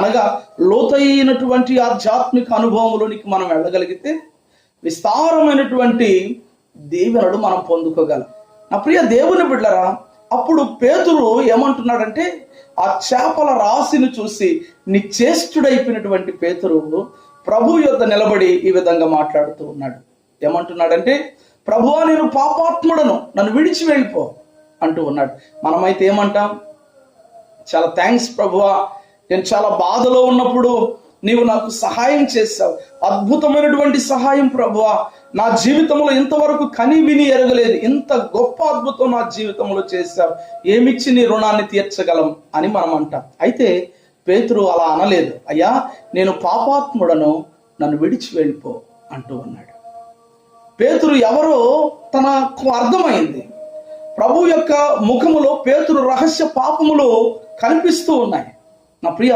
అనగా లోతైనటువంటి ఆధ్యాత్మిక అనుభవంలోనికి మనం వెళ్ళగలిగితే విస్తారమైనటువంటి దీవెనలు మనం పొందుకోగలం. నా ప్రియ దేవుని బిడ్డరా అప్పుడు పేతురు ఏమంటున్నాడంటే ఆ చేపల రాశిని చూసి నిశ్చేష్టుడైపోయినటువంటి పేతురు ప్రభు యొద్ద నిలబడి ఈ విధంగా మాట్లాడుతూ ఉన్నాడు. ఏమంటున్నాడంటే ప్రభువా నేను పాపాత్ముడను నన్ను విడిచి వెళ్ళిపో అంటూ ఉన్నాడు. మనమైతే ఏమంటాం చాలా థ్యాంక్స్ ప్రభువా నేను చాలా బాధలో ఉన్నప్పుడు నీవు నాకు సహాయం చేశావు. అద్భుతమైనటువంటి సహాయం ప్రభువా. నా జీవితంలో ఇంతవరకు కని విని ఎరగలేదు. ఇంత గొప్ప అద్భుతం నా జీవితంలో చేశావు. ఏమిచ్చి నీ రుణాన్ని తీర్చగలం అని మనం అంటాం అయితే పేతురు అలా అనలేదు. అయ్యా నేను పాపాత్ముడను నన్ను విడిచి వెళ్ళిపో అంటూ ఉన్నాడు పేతురు ఎవరో తనకు అర్థమైంది. ప్రభు యొక్క ముఖములో పేతురు రహస్య పాపములు కనిపిస్తూ ఉన్నాయి. నా ప్రియ